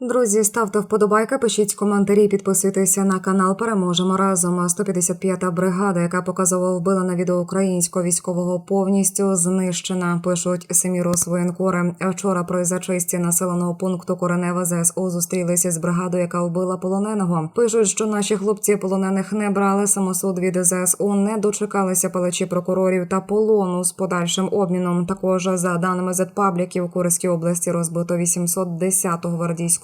Друзі, ставте вподобайки, пишіть коментарі, підписуйтеся на канал. Переможемо разом. 155-та бригада, яка показово вбила на відео українського військового, повністю знищена. Пишуть самі розвоєнкори. Вчора при зачисті населеного пункту Коренева ЗСУ зустрілися з бригадою, яка вбила полоненого. Пишуть, що наші хлопці полонених не брали. Самосуд від ЗСУ не дочекалися палачі прокурорів та полону з подальшим обміном. Також за даними Зетпабліків, Курській області розбито 810-ту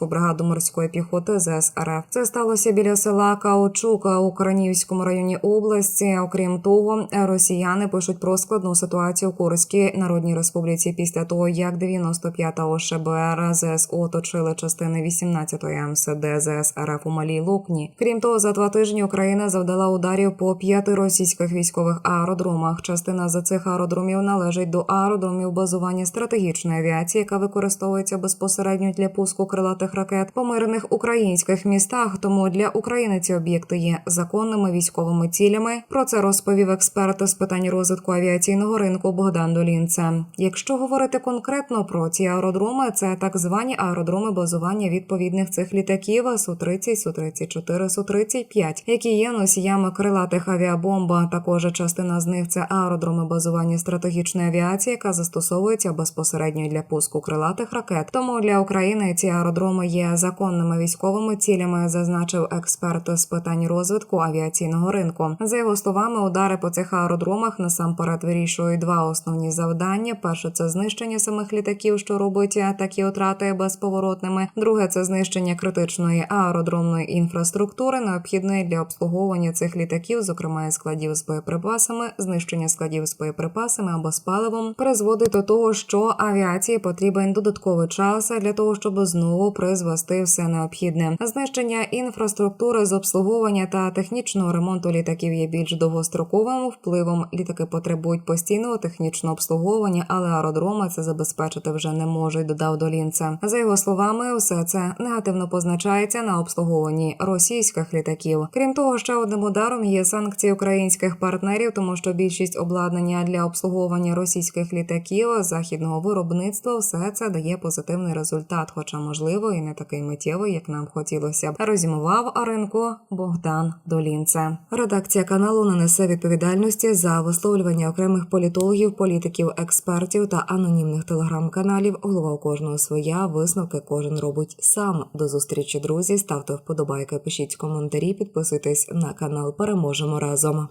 гвардійську бригаду морської піхоти ЗС РФ. Це сталося біля села Каучука у Кранівському районі області. Окрім того, росіяни пишуть про складну ситуацію у Курській Народній Республіці після того, як 95-та ОШБР ЗСУ оточили частини 18-ї МСД ЗС РФ у Малій Лукні. Крім того, за два тижні Україна завдала ударів по п'яти російських військових аеродромах. Частина за цих аеродромів належить до аеродромів базування стратегічної авіації, яка використовується безпосередньо для пуску крилатих ракет по мирних українських містах. Тому для України ці об'єкти є законними військовими цілями. Про це розповів експерт з питань розвитку авіаційного ринку Богдан Долінце. Якщо говорити конкретно про ці аеродроми, це так звані аеродроми базування відповідних цих літаків су 30 су 34 су 35 які є носіями крилатих авіабомб. Також частина з них це аеродроми базування стратегічної авіації, яка застосовується безпосередньо для пуску крилатих ракет. Тому для України ці аеродроми є законними військовими цілями, зазначив експерт з питань розвитку авіаційного ринку. За його словами, удари по цих аеродромах насамперед вирішують два основні завдання: перше це знищення самих літаків, що робить такі отрати безповоротними. Друге це знищення критичної аеродромної інфраструктури, необхідної для обслуговування цих літаків, зокрема і складів з боєприпасами, знищення складів з боєприпасами або з паливом, призводить до того, що авіації потрібен додатковий час для того, щоб знову призвести все необхідне. Знищення інфраструктури з обслуговування та технічного ремонту літаків є більш довгостроковим впливом. Літаки потребують постійного технічного обслуговування, але аеродроми це забезпечити вже не можуть. Додав Долінце. За його словами, все це негативно позначається на обслуговуванні російських літаків. Крім того, ще одним ударом є санкції українських партнерів, тому що більшість обладнання для обслуговування російських літаків західного виробництва все це дає позитивний результат, хоча можливо і не такий миттєвий, як нам хотілося б. Розімував Аренко Богдан Долінце. Редакція каналу не несе відповідальності за висловлювання окремих політологів, політиків, експертів та анонімних телеграм-каналів. Голова у кожного своя висновки кожен робить сам. До зустрічі, друзі. Ставте вподобайки, пишіть коментарі, підписуйтесь на канал. Переможемо разом.